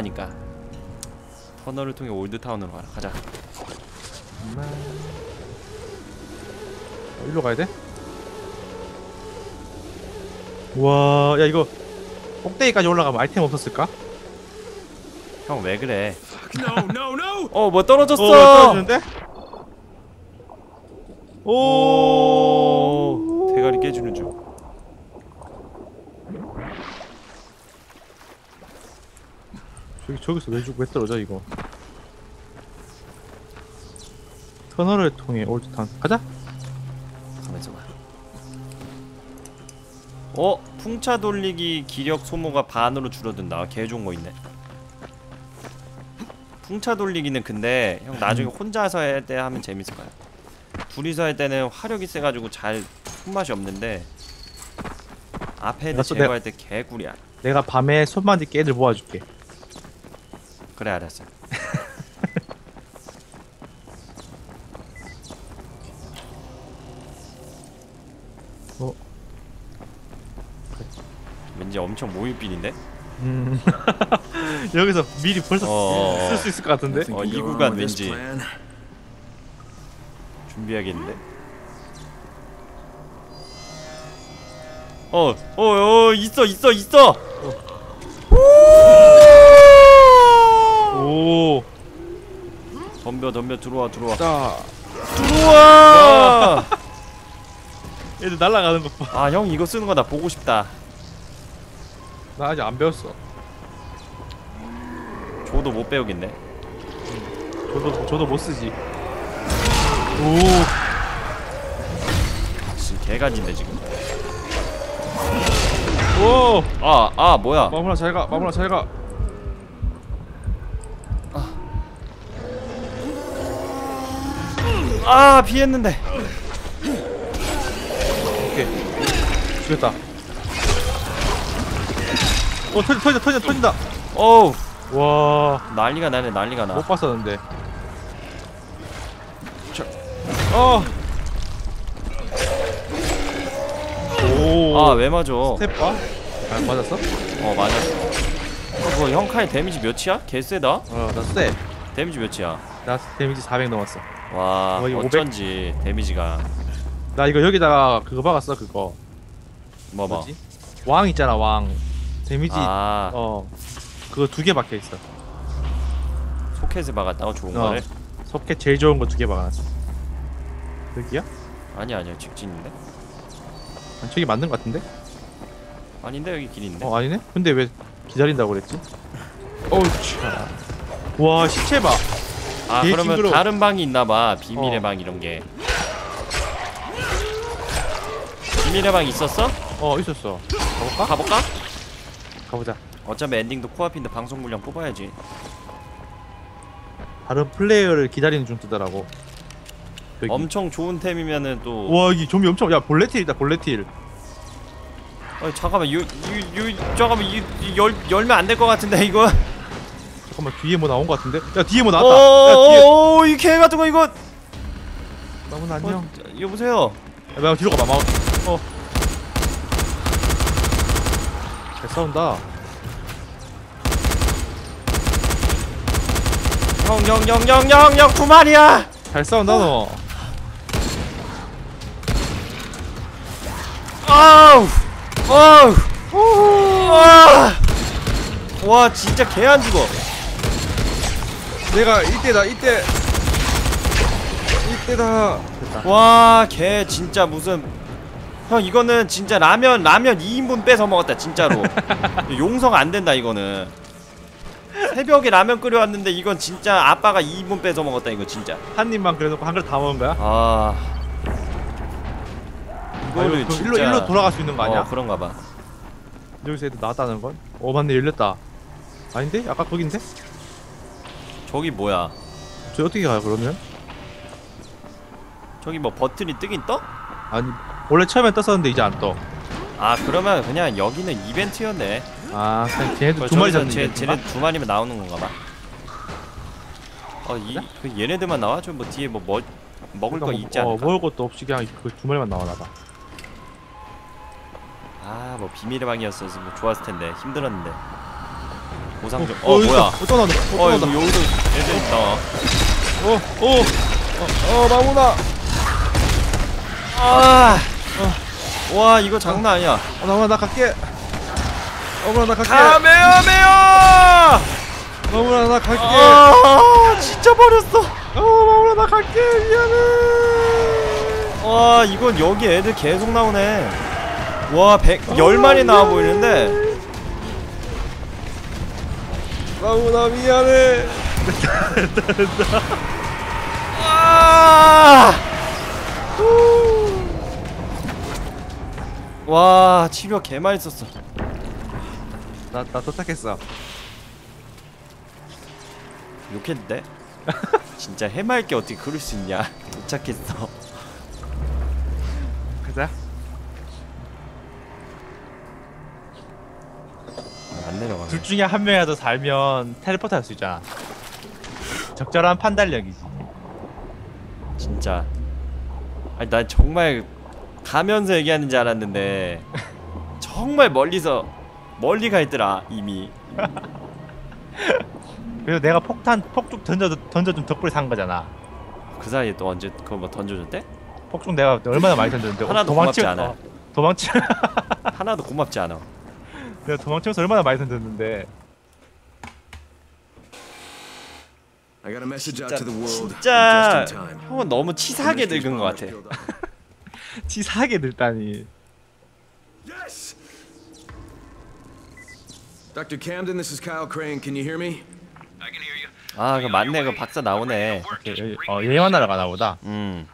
하니까 터널을 통해 올드타운으로 가라 가자. 어, 일로 가야 돼? 와, 야 이거 꼭대기까지 올라가면 아이템 없었을까? 형 왜 그래 no, no! 어뭐 떨어졌어 어, 떨어지는데? 오, 오 대가리 깨주는 중 저기 저기서 왜, 죽- 왜 떨어져 이거? 터널을 통해 올드타운 가자. 가만있어 봐 어? 풍차 돌리기 기력 소모가 반으로 줄어든다 개 좋은 거 있네 풍차 돌리기는 근데 형 나중에 혼자서 할 때 하면 재밌을 거야 둘이서 할 때는 화력이 세가지고 잘 손맛이 없는데 앞에 애들 내가 또 제거할 때 개꿀이야 내가 밤에 손만지 깨들 모아줄게. 그래 알았어 어? 왠지 엄청 모유빈인데? 음. 여기서 미리 벌써 어. 쓸수 있을 것 같은데? 어, 이 구간 왠지. 준비하겠는데? 어, 어, 어, 있어, 있어, 있어. 오, 덤벼, 덤벼, 들어와, 들어와. 자, 들어와. 얘들 날아가는 거 봐. 아, 형 이거 쓰는 거 나 보고 싶다. 나 아직 안 배웠어. 저도 못 배우겠네. 저도 저도 못 쓰지. 오, 지금 개가진데 지금. 오, 아, 아, 뭐야? 마무라 잘 가, 마무라 잘 가. 아, 피했는데. 오케이. 죽였다. 어, 터지, 터진다, 터진다, 터진다. 어우, 와, 난리가 나네, 난리가 나. 못 봤었는데. 어. 오. 아, 왜 맞아? 스텝 봐? 아, 맞았어? 어, 맞았어. 어, 뭐형 칼 데미지 몇이야? 개 세다? 어, 나 스텝. 데미지 몇이야? 나 데미지 400 넘었어. 와, 거의 500? 어쩐지 데미지가 나 이거 여기다가 그거 박았어, 그거. 뭐 뭐. 뭐지? 왕 있잖아, 왕. 데미지 아, 어. 그거 두 개 박혀 있어. 소켓에 박았다고 좋은 어. 거를? 소켓 제일 좋은 거 두 개 박아놨어. 여기야? 아니 아니야 직진인데? 아니, 저기 맞는 거 같은데? 아닌데 여기 길 있는데? 어 아니네? 근데 왜 기다린다고 그랬지? 어우 차. 와 시체 봐. 아 그러면 징그러워. 다른 방이 있나봐 비밀의 어. 방 이런 게 비밀의 방 있었어? 어 있었어. 가볼까? 가볼까? 가보자. 어차피 엔딩도 코앞인데 방송 물량 뽑아야지 다른 플레이어를 기다리는 중 뜨더라고. 여기. 엄청 좋은 템이면은 또와 여기 좀비 엄청 야 볼레틸이다 볼레틸. 어, 잠깐만 유, 유, 유, 잠깐만 유, 유, 열, 열면 안 될 것 같은데 이거 잠깐만 뒤에 뭐 나온 거 같은데? 야 뒤에 뭐 나왔다. 야 뒤에. 오오오 이개 같은 거 이거 나무는 안녕. 어, 여보세요 야, 마 뒤로 가봐. 마 어. 잘 싸운다. 형형형형형형 두 마리야 잘 싸운다 너. 아우 아우 와, 와 진짜 개 안 죽어 내가 이때다 이때. 이때다. 와개 진짜 무슨 형 이거는 진짜 라면 라면 2인분 뺏어 먹었다 진짜로 용성 안 된다 이거는 새벽에 라면 끓여왔는데 이건 진짜 아빠가 2인분 뺏어 먹었다 이거 진짜 한 입만 그래놓고 한 그릇 다 먹은 거야? 아 아, 이거를 이거 진짜 일로 일로 돌아갈 수 있는 거 아니야? 어 그런가 봐 여기서 애들 나왔다는 건? 어 맞네 열렸다. 아닌데? 아까 거긴데? 저기 뭐야 저 어떻게 가요 그러면? 저기 뭐 버튼이 뜨긴 떠? 아니 원래 처음에 떴었는데 이제 안 떠. 아 그러면 그냥 여기는 이벤트였네 아 그냥 걔네들 어, 두 마리 잡는 쟤, 게 쟤네 두 마리면 나오는 건가 봐 어, 이, 그 얘네들만 나와? 저뭐 뒤에 뭐, 뭐 먹을 거 있지 어, 않을까? 먹을 것도 없이 그냥 그 두 마리만 나와나 봐. 아, 뭐 비밀의 방이었어서 뭐 좋았을 텐데 힘들었는데. 보상 좀. 어, 뭐야? 어, 또 나온다. 어, 또 어. 여기 여기도 애들 있다. 어, 어, 어, 마무나. 아. 와 이거 장난 아니야. 어, 마무나 나 갈게. 마무나 나 갈게. 카메하메야! 마무나 나 갈게. 아 진짜 버렸어. 어, 마무나 나 갈게. 미안해. 와 이건 여기 애들 계속 나오네. 와 100, 10마리 나와 보이는데 마무나 미안해. 아! 와 치료 개 많이 썼어. 나, 나 도착했어. 욕했는데? 진짜 해맑게 어떻게 그럴 수 있냐? 도착했어. 가자. 안 내려가. 둘 중에 한 명이라도 살면 텔레포트 할 수 있잖아. 적절한 판단력이지. 진짜. 아니 난 정말 가면서 얘기하는 줄 알았는데 정말 멀리서 멀리 가 있더라 이미. 그래서 내가 폭탄 폭죽 던져 던져준 덕분에 산 거잖아. 그 사이에 또 언제 그거 뭐 던져줬대? 폭죽 내가 얼마나 많이 던졌는데 하나도 도망치 고맙지 않아. 어, 도망치 하나도 고맙지 않아. 내가 도망치면서 얼마나 많이 던졌는데 I got a message out 진짜 to the world 진짜. 형은 너무 치사하게 늙은 것 같아. 치사하게 늙다니. Dr. Camden, this is Kyle Crane. Can you hear me? I can hear you. 아 그 맞네 그 박사 나오네. 여- 어 여행 만나러 가나 보다. 음.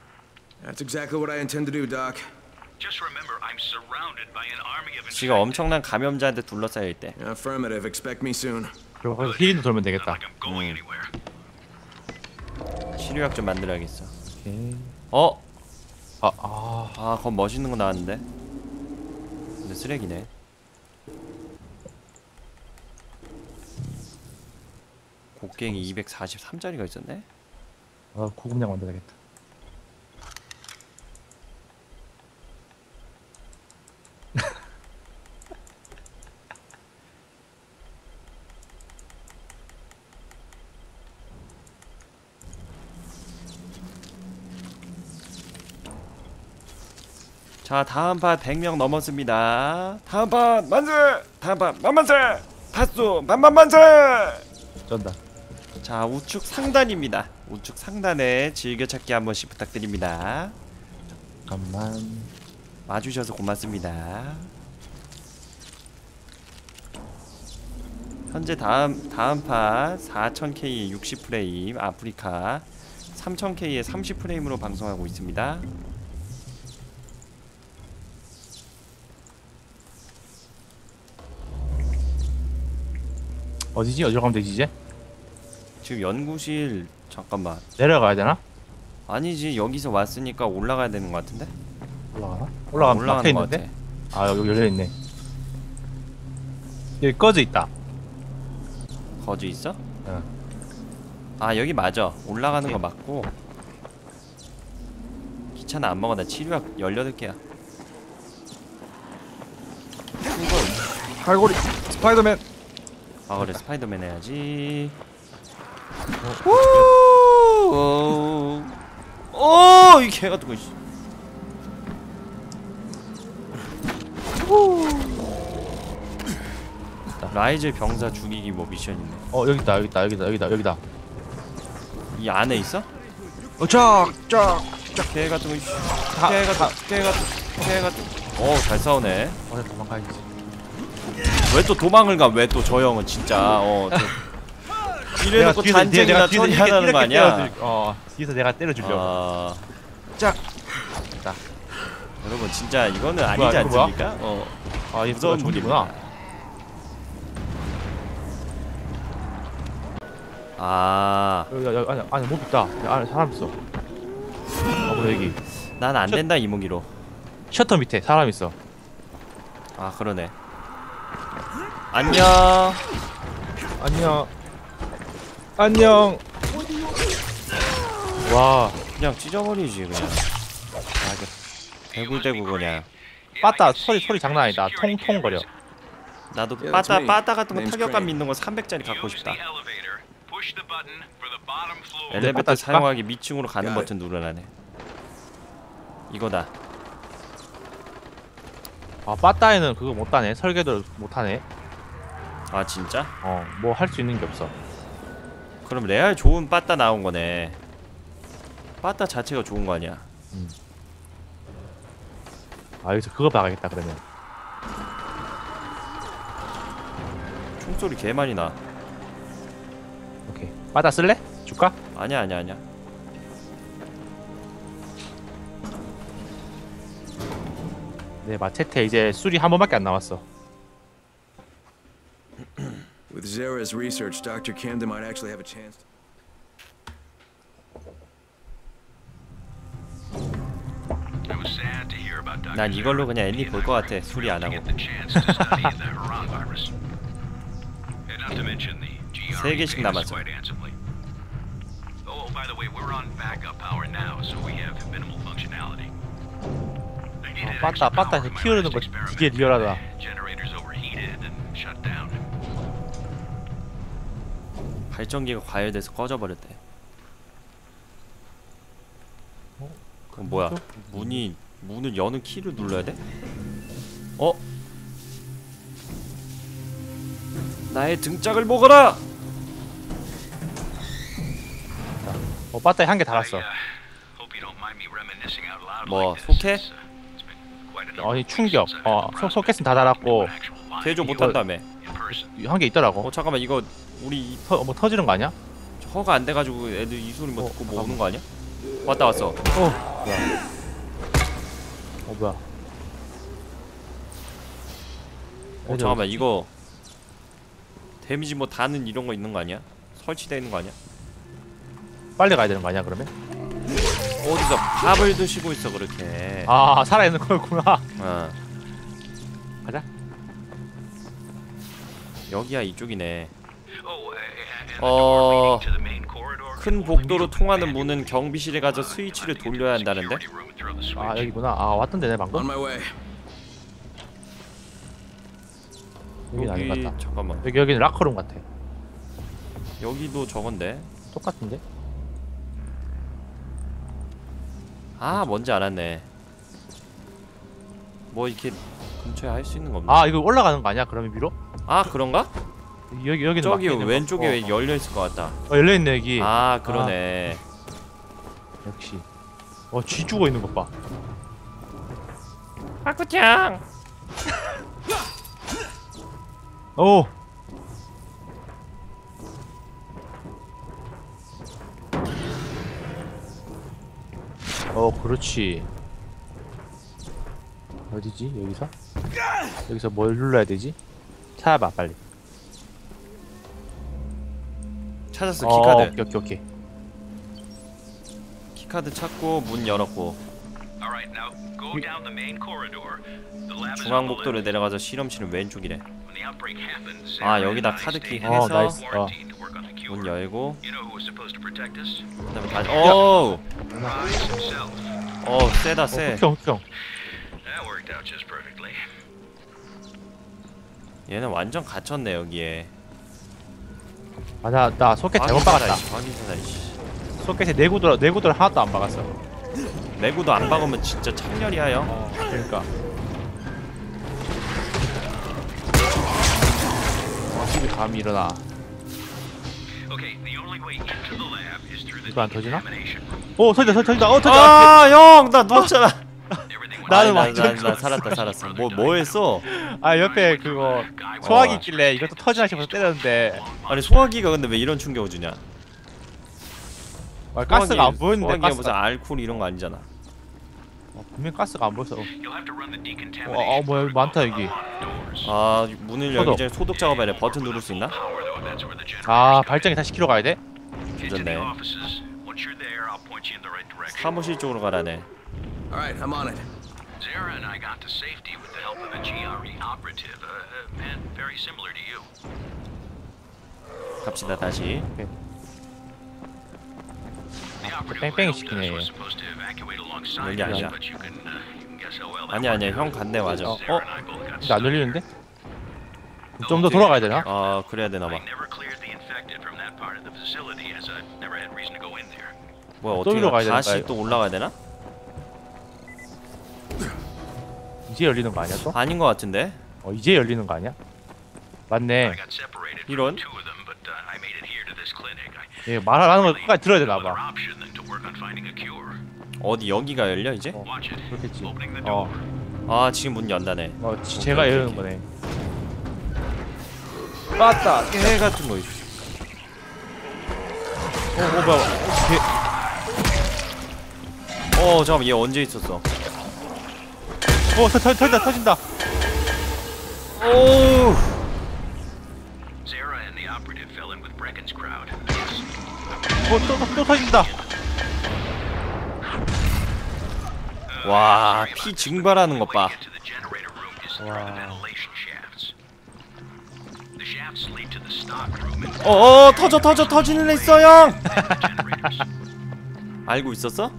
That's exactly what I intend to do, Doc. Just remember, I'm surrounded by an army of 지가 엄청난 감염자한테 둘러싸여 있대. Affirmative. Expect me soon. 그리고 거기서 힐링도 돌면 되겠다. like I'm going anywhere. 치료약 좀 만들어야겠어. 오케이. 어? 아, 아, 아, 그건 멋있는 거 나왔는데. 근데 쓰레기네. 곡괭이 243짜리가 있었네. 아 고급량 만들어야겠다. 자, 다음 판 100명 넘었습니다. 다음 판 만세! 다음 판 만만세! 파수 만만만세! 쩐다. 자, 우측 상단입니다. 우측 상단에 즐겨찾기 한 번씩 부탁드립니다. 잠깐만. 와주셔서 고맙습니다. 현재 다음 다음 파 4000K에 60프레임 아프리카 3000K에 30프레임으로 방송하고 있습니다. 어디지? 어디로 가면 되지 이제? 지금 연구실 잠깐만 내려가야 되나? 아니지 여기서 왔으니까 올라가야 되는 것 같은데 올라가나? 올라가면 막혀 올라가는 것 있는데? 같아. 아 여기 열려 있네. 여기 꺼져 있다. 거주 있어? 어. 아 여기 맞아 올라가는 거 오케이. 맞고 귀찮아 안 먹어 나 치료약 18개야 갈고리 스파이더맨. 아 그래. 스파이더맨 해야지. 오이 개가 뜨고 있어 라이즈 병사 죽이기 뭐 미션 있네. 어 여기 있다 여기 있다 여기다 여기다 여기다. 이 안에 있어? 어쫙쫙 개 같은 거 이씨. 다- 개 다- 같은 개 같은 개 같은. 어잘 싸우네. 어 도망가야지. 왜 또 도망을 가? 왜 또 저 형은 진짜 어 저- 이래놓고 뒤에서 천이 하자는 거 아니야? 때려줄- 어 뒤에서 내가 때려주려고. 아 짝. 자. 여러분 진짜 이거는 아니지 뭐야? 않습니까? 어 아 이거 무서운 종이구나. 아, 여기 여기 안에 안에 몹 있다. 안에 사람 있어. 어 그래 여기 난 안 된다 이 무기로. 셔터 밑에 사람 있어. 아 그러네. 안녕. 안녕. 안녕. 와 그냥 찢어버리지 그냥. 아, 이거 대굴대굴 그냥. 빠따 소리 소리 장난 아니다. 통통 거려. 나도 빠따. 빠따 같은 거 타격감. 있는 거 300짜리 갖고 싶다. 엘리베이터? 사용하기 밑층으로 가는 야. 버튼 누르라네. 이거다. 아 빠따에는 그거 못하네 설계도 못하네 아 진짜? 어 뭐 할 수 있는 게 없어 그럼 레알 좋은 빠따 나온 거네. 빠따 자체가 좋은 거 아니야? 아 여기서 그거 박아야겠다 그러면 총소리 개 많이 나. 오케이 빠따 쓸래? 줄까? 아니야 아니야 아니야. 네 마체테 이제 술이 한 번밖에 안 남았어 With Zara's research, Dr. Camden might actually have a chance. It was sad to hear about Dr. 난 이걸로 Zara. 그냥 애니 He 볼 and 것 I 같아. failed 술이 안 to 하고. get the chance to study the Haran virus. And not to mention the GRE 세 개씩 paid us 남았어. quite handsomely. Oh, by the way, we're on backup power now, so we have minimal functionality. I needed 빠따, extra power 빠따에서 for my 키우는 last 거 experiment. 되게 리얼하다. 발전기가 과열돼서 꺼져버렸대. 그럼 뭐야? 문이 문을 여는 키를 눌러야 돼? 어? 나의 등짝을 먹어라! 어 빠따에 한 개 달았어 uh, 뭐. 속해? Uh, 아니 충격 어 processing 소켓은 다 달았고 이거- 못한다며. 한 개 있더라고 어 잠깐만 이거 우리 터, 뭐 터지는 거 아니야? 허가 안 돼가지고 애들 이 소리 뭐 어, 듣고 뭐 오는 거 아니야? 왔다 왔어. 어 뭐야 어 뭐야 어 잠깐만 이거 데미지 뭐 다는 이런 거 있는 거 아니야? 설치되어 있는 거 아니야? 빨리 가야 되는 거 아니야 그러면? 어디서 밥을 드시고 있어 그렇게. 아 살아있는 거였구나 어. 가자 여기야 이쪽이네. Oh, uh, 어, 큰 복도로 통하는. 문은 경비실에 가서 Uh, 스위치를 돌려야 한다는데? 아. 여기구나 아 왔던데 내 방금? 여긴 아닌 것 같다 잠깐만. 여기 여기는 라커룸 같아 여기도 저건데. 똑같은데? 아 뭔지 알았네. 뭐 이렇게 근처에 할 수 있는 거 없나? 아 이거 올라가는 거 아니야 그러면 위로? 아 그런가? 여기 여기는 저기. 왼쪽에 어, 왜 열려 있을 것 같다. 어, 어, 열려 있네 여기. 아 그러네. 역시. 어 쥐 죽어 있는 것 봐. 아쿠짱. 오 어 그렇지. 어디지? 여기서? 여기서 뭘 눌러야 되지? 찾아봐 빨리 찾았어 어, 키카드. 오케이 오케이 오케이 키카드 찾고 문 열었고 중앙 복도를 left. 내려가서 실험실은 왼쪽이래. 아, 여기다 카드키 해서- 어, 나이스. cure. 문 열고? 그다음에 다시 오. 어 세다 어, 세. 흑형 흑형. 얘는 완전 갇혔네 여기에. 아 나 나 소켓 잘못 박았다 확인사다 이씨. 소켓에 내구도 내구도를 하나도 안 박았어 내구도 안 박으면 진짜 창렬이야 형. 어 그러니까 집이 감이 일어나 이거 안 터지나? 오 터진다 터- 터진다 어 터진다 아 형 나 누웠잖아. 나는 나, 완전 나, 살았다 살았어. 뭐 뭐 했어? 아 옆에 그거 소화기 있길래 이것도 터지나 싶어서 때렸는데 아니 소화기가 근데 왜 이런 충격을 주냐? 아, 가스가 안 보였는데 소화기가 가스가 무슨 알코올 이런 거 아니잖아. 어, 분명 가스가 안 보였어 어, 어 뭐야 여기 많다 여기. 아 문을 열기. 전에 소독 작업해야 돼. 버튼 누를 수 있나? 아 발전기 다시 키러 가야 돼? Direction. 사무실 쪽으로 가라네. All right, I'm on it. Zara and I got to safety with the help of a GRE operative, uh, uh, man very similar to you. 갑시다 다시. 뺑뺑이 시키네. was supposed to evacuate alongside 여기 us, 아니야. uh, 아니야 아니야 형. 갔네 맞아. 어, 어? 근데 안. 열리는데? 좀 더 돌아가야 되나? 아 그래야 되나 봐. 뭐야 어떻게 위로 가야 다시 되니까, 또 올라가야 되나? 이제 열리는 거 아니야 또? 아닌 것 같은데 어 이제 열리는 거 아니야? 맞네. 이런? uh, 얘 말하는 걸 끝까지 들어야 되나 no other 봐. option than to work on finding a cure. 어디 여기가 열려 이제? 어. 그렇겠지. Opening the 어, door. 아 지금 문 연다네 어 지- 제가 오케이, 여는 오케이. 거네. 빠따 깨 같은 거 어, 어 뭐야? 어 잠깐만 얘 언제 있었어 어 터, 터, 터진다 터진다. 오 Zara and the operative fell in with Brecken's crowd. 어또 또, 또 터진다. 와, 피 증발하는 것 봐. And 어어 터져 터져 터지는 애 있어 형. 알고 있었어?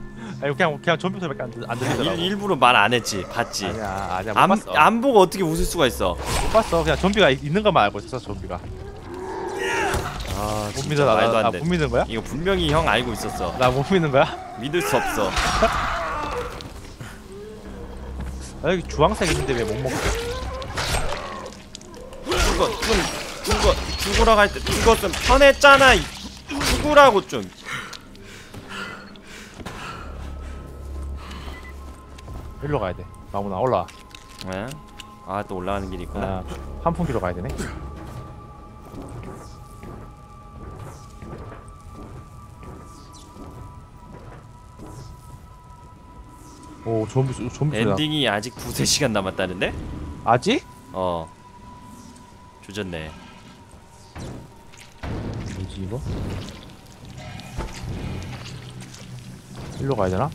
아니 그냥 그냥 좀비 소리밖에 안, 들- 안 들리더라고. 일, 일부러 말 안 했지 봤지 아니야 아니야 못 안, 봤어. 안 보고 어떻게 웃을 수가 있어 못 봤어. 그냥 좀비가 있- 있는 것만 알고 있었어 좀비가. 아 못 진짜 믿어 나, 말도 나, 안 돼 나못 믿는 거야? 이거 분명히 형 알고 있었어 나 못 믿는 거야? 믿을 수 없어 아, 여기 주황색 있는데 왜 못 먹어? 죽어 좀 죽어 죽으러 갈때 죽었으면 편했잖아 이- 죽으라고 좀 일로 가야 돼. 마무나 올라. 예? 아또 올라가는 길이 있구나 아, 환풍기로 가야 되네. 오 좀비 소- 좀비. 엔딩이 아직 두세 시간 남았다는데? 아직? 어 조졌네 뭐지 이거? 일로 가야 되나?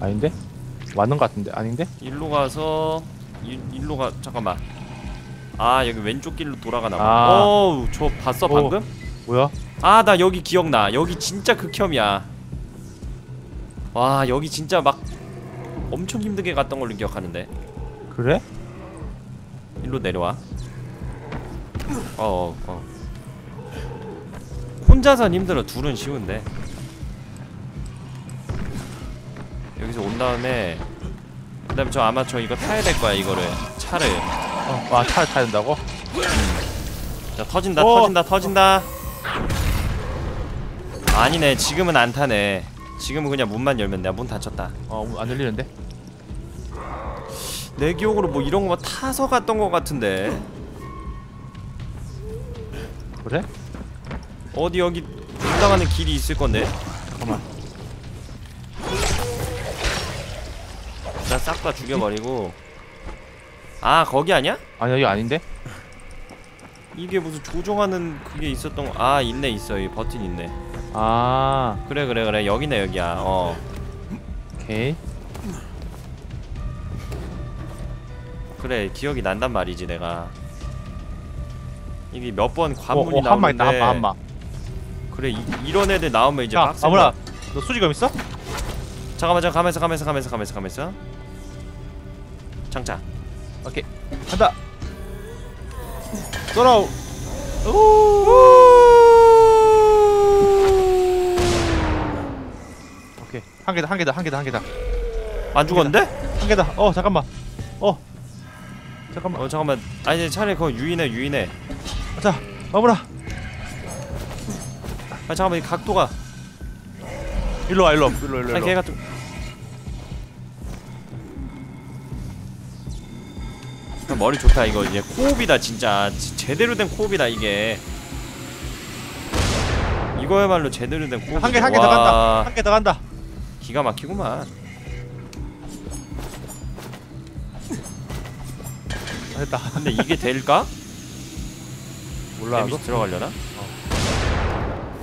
아닌데? 맞는 것 같은데 아닌데? 일로 가서 일, 일로 가 잠깐만 아 여기 왼쪽 길로 돌아가나 봐 아. 어우 저 봤어 오. 방금? 뭐야? 아 나 여기 기억나 여기 진짜 극혐이야 와 여기 진짜 막 엄청 힘들게 갔던 걸로 기억하는데 그래? 일로 내려와 어어 어. 혼자선 힘들어 둘은 쉬운데 온 다음에 그 다음에 저 아마 저 이거 타야 될 거야 이거를. 차를. 어, 아 차를 타야 된다고? 자 터진다 어. 터진다 터진다. 아니네 지금은 안 타네. 지금은 그냥 문만 열면 내가 문 닫혔다. 어안 열리는데? 내 기억으로 뭐 이런 거 타서 갔던 거 같은데. 그래? 어디 여기 올라가는 길이 있을 건데? 잠깐만 싹 다 죽여버리고. 아 거기 아니야? 아니 여기 아닌데? 이게 무슨 조종하는 그게 있었던 거 아 있네 있어. 여기 버튼 있네. 아. 그래 그래 그래. 여기네 여기야. 어. 오케이. 그래 기억이 난단 말이지 내가. 이게 몇 번 관문이 어, 어, 한마 있다. 나오는데. 한마 한마. 그래 이, 이런 애들 나오면 이제 야 빡센 아무라. 너 수지검 있어? 잠깐만 잠깐 가면서 가면서 가면서 가면서 가면서 장착 오케이. 간다. 돌아오. 오케이. 한 개다 한 개다 한 개다 한 개다. 안 죽었는데? 한 개다. 어 잠깐만. 어. 잠깐만. 어 잠깐만. 아니 차라리 그거 유인해 유인해. 자 마무라. 아 잠깐만 이 각도가. 일로 와 일로 일로 일로 아 일로 걔 같은 머리 좋다 이거 이제 코옵이다 진짜 지- 제대로 된 코옵이다 이게 이거야말로 제대로 된 코옵 한개 한 개 더 간다 한 개 더 간다 기가 막히구만 아, 됐다 근데 이게 될까? 몰라 데미지 들어가려나?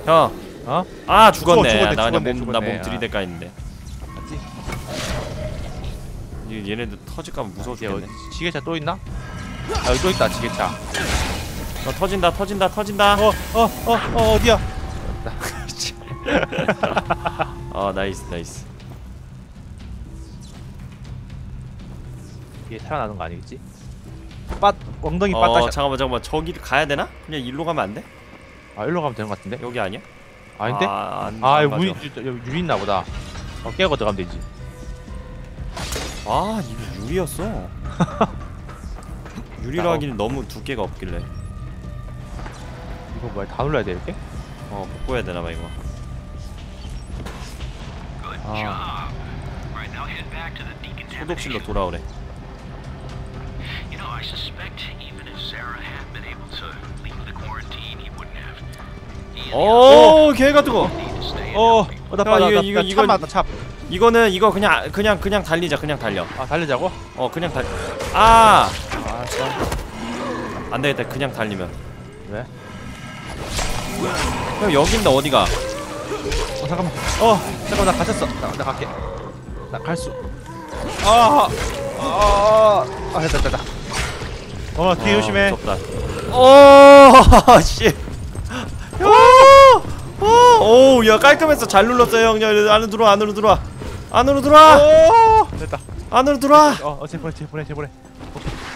형! 어? 아 죽었네 죽었- 죽었네, 나 그냥 몸. 나몸 아. 들이댈까 했는데? 얘- 얘네들 터질까봐 무서워 죽겠네 지게차 또 있나? 아 여기 또 있다 지게차 어 터진다 터진다 터진다 어 어 어 어, 어 디야 어 나이스 나이스 이게 살아나는 거 아니겠지? 빠 엉덩이 어 빠따. 잠깐만 잠깐만 저기 가야 되나? 그냥 일로 가면 안 돼? 아 일로 가면 되는 것 같은데? 여기 아니야? 아닌데? 아, 안, 아 안. 유- 유리 있나 보다. 어 깨고 들어가면 되지. 아 이거 유리였어 유리로 하기는 너무 두께가 없길래 이거 뭐야? 다 눌러야 돼 이렇게? 어 바꿔야 되나봐 이거 Ah. the 소독실로. 돌아오래 오 개가 뜨거 others need to stay in 어. 어, 나 야, 빠, 나, 이거- 나, 이거- 나 이건- 참 맞다, 참. 이거는 이거 그냥 그냥 그냥 달리자 그냥 달려 아, 달리자고? 어 그냥 달 아 아, 아, 참. 안 되겠다 그냥 달리면 왜? 형 여기 있나 어디가 어, 잠깐만. 어, 잠깐만, 나 갇혔어. 나, 나 갈게. 나 갈 수. 아, 아, 아, 됐다, 됐다. 어, 뒤에 조심해. 좁다 오 씨. 오, 오, 야 깔끔했어. 잘 눌렀어요, 형. 야, 안으로 들어와, 안으로 들어와, 안으로 들어와, 오, 됐다. 안으로 들어와. 어, 어, 제 보내, 제 보내, 제 보내.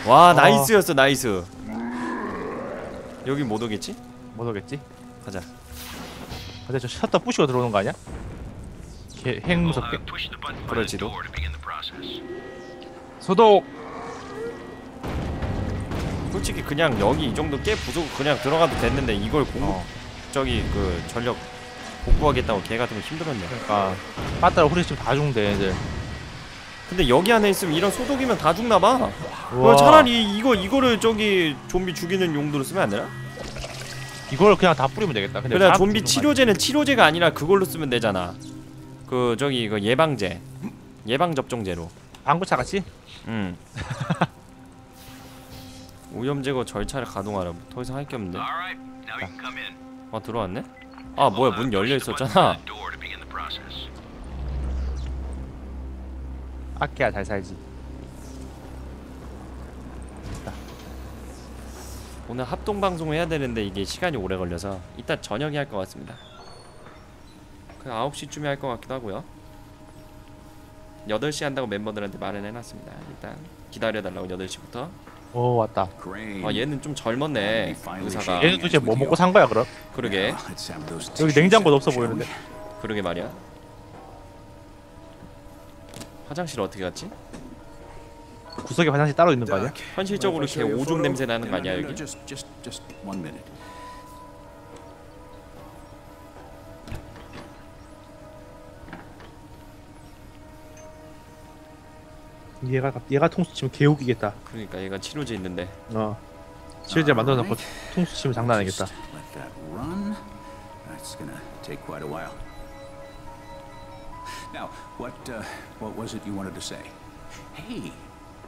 와, 나이스였어, 나이스. 여기 못 오겠지? 못 오겠지? 가자. 근데 저 셔터 부시고 들어오는 거 아니야? 개, uh, 무섭게. 그럴지도. 소독. 솔직히 그냥 여기 이 정도 깨 부수고 그냥 들어가도 됐는데 이걸 공 어, 저기 그 전력 복구하겠다고 걔 같은 거 힘들었네. 그러니까 빠따라 후레쉬면 다 죽는데 애들. 근데 여기 안에 있으면 이런 소독이면 다 죽나 봐. 우와. 그럼 차라리 이거 이거를 저기 좀비 죽이는 용도로 쓰면 안 되나? 이걸 그냥 다 뿌리면 되겠다. 근데 그래 사람 좀비 치료제는 치료제가 아니라 그걸로 쓰면 되잖아. 그 저기 그 예방제, 예방 접종제로. 아니야? 방구차 같이? 응. 오염 제거 절차를 가동하라. 더 이상 할 게 없는데. 아 들어왔네? 아 뭐야 문 열려 있었잖아. 아끼야 잘 살지. 오늘 합동 방송을 해야 되는데 이게 시간이 오래 걸려서 이따 저녁에 할 것 같습니다. 그 9시쯤에 할 것 같기도 하고요. 8시 한다고 멤버들한테 말은 해놨습니다. 일단 기다려달라고 8시부터. 오 왔다. 아 얘는 좀 젊었네 의사가. 얘는 도대체 뭐 먹고 산 거야 그럼? 그러게 여기 냉장고도 없어 보이는데. 그러게 말이야. 화장실 어떻게 갔지? 구석에 화장실 따로 있는 거 아니야? 현실적으로 a 오줌? 냄새 나는 거 아니야 여기? 얘가 얘가 통수 치면 개 웃기겠다. 그러니까 얘가 치료제 있는데 어. 실제 만들어 놓고 통수 치면 장난 아니겠다. Just let that run. That's gonna take quite a while. Now, what, uh, what was it you wanted to say? Hey,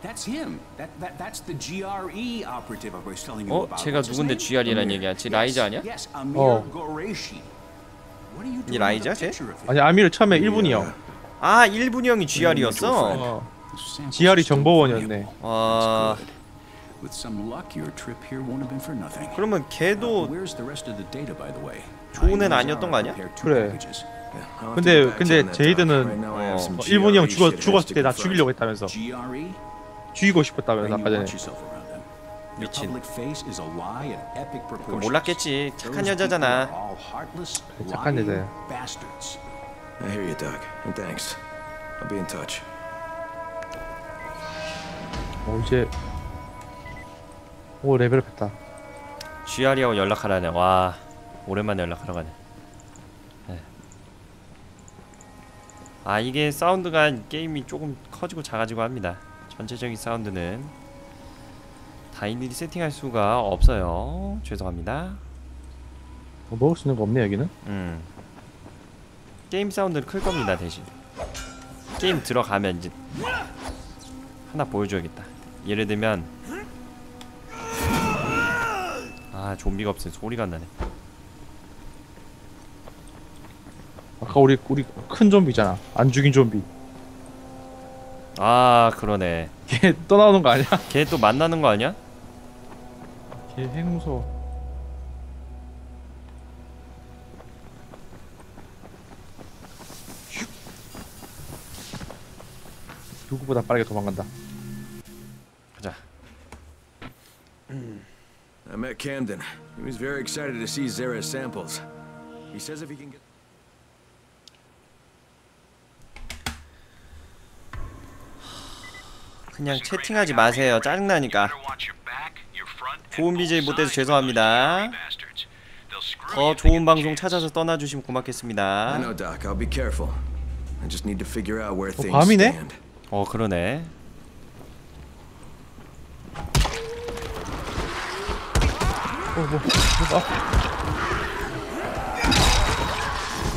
that's him. That, that, that's the GRE operative I was telling you 어? 제가 누군데? GR이란 얘기하지? 라이자 아니야? 어. 이 라이자, 쟤? him? 아니 아미를 처음에 1분이요. 아 1분이 형이 GR이었어? 어. Still 정보원이었네. valuable. 아 Good. With some luck, your trip here won't have been for nothing. 그러면 걔도 Where's the rest of the data, by the way? 좋은 애는 아니었던 거 아니야? 그래. 근데 근데 제이드는 어, 어, 일본이 형 죽었 죽었을 때 나 죽이려고 했다면서? 죽이고 싶었다면서 아까 전에. 미친. 그. 몰랐겠지 착한 여자잖아 착한 여자야. I hear you, Doc, and thanks. I'll be in touch. 어 이제 오 레벨업했다. GR이하고 연락하라네. 와 오랜만에 연락하러 가네. 네. 아 이게 사운드가 게임이 조금 커지고 작아지고 합니다. 전체적인 사운드는 다 일일이 세팅할 수가 없어요. 죄송합니다. 뭐 먹을 수 있는 거 없네 여기는. 음. 게임 사운드는 클 겁니다 대신. 게임 들어가면 이제 하나 보여줘야겠다 예를 들면 아 좀비가 없으니 소리가 안 나네 아까 우리 우리 큰 좀비잖아. 안 죽인 좀비. 아 그러네 걔 떠나오는 거 아니야? 걔 또 만나는 거 아니야? 걔 핵무서워. 누구보다 빠르게 도망간다. 가자 Camden. He was very excited to see Zara's samples. He says if he can get... 그냥 채팅하지 마세요. 짜증나니까. 좋은 BJ 못 돼서 죄송합니다. 더 좋은 방송 찾아서 떠나주시면 I 고맙겠습니다. I things 밤이네? 어 그러네. 뭐, 뭐가?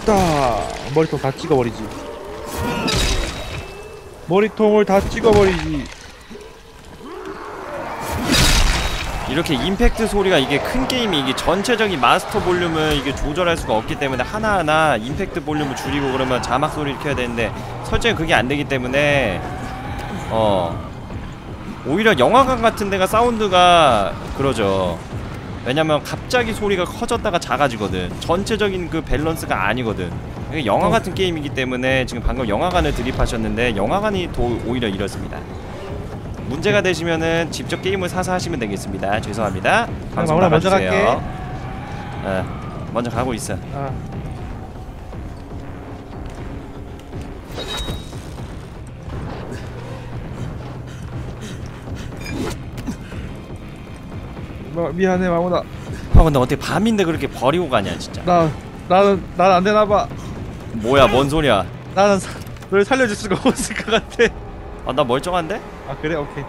딱 머리통 다 찍어버리지. 머리통을 다 찍어버리지. 이렇게 임팩트 소리가 이게 큰 게임이 이게 전체적인 마스터 볼륨을 이게 조절할 수가 없기 때문에 하나하나 임팩트 볼륨을 줄이고 그러면 자막 소리를 켜야 되는데 설정이 그게 안 되기 때문에 어 오히려 영화관 같은 데가 사운드가 그러죠. 왜냐면 갑자기 소리가 커졌다가 작아지거든. 전체적인 그 밸런스가 아니거든. 영화 같은 게임이기 때문에 지금 방금 영화관을 드립하셨는데 영화관이 더 오히려 이렇습니다. 문제가 되시면은 직접 게임을 사서 하시면 되겠습니다. 죄송합니다. 방송 마무라 먼저 나가주세요. 어, 먼저 가고 있어. 아. 마, 미안해 마무나 아 근데 어떻게 밤인데 그렇게 버리고 가냐 진짜. 나 나는 난 안 되나 봐 뭐야 뭔 소리야? 나는 사, 널 살려줄 수가 없을 것 같아 아 나 멀쩡한데? 아 그래 오케이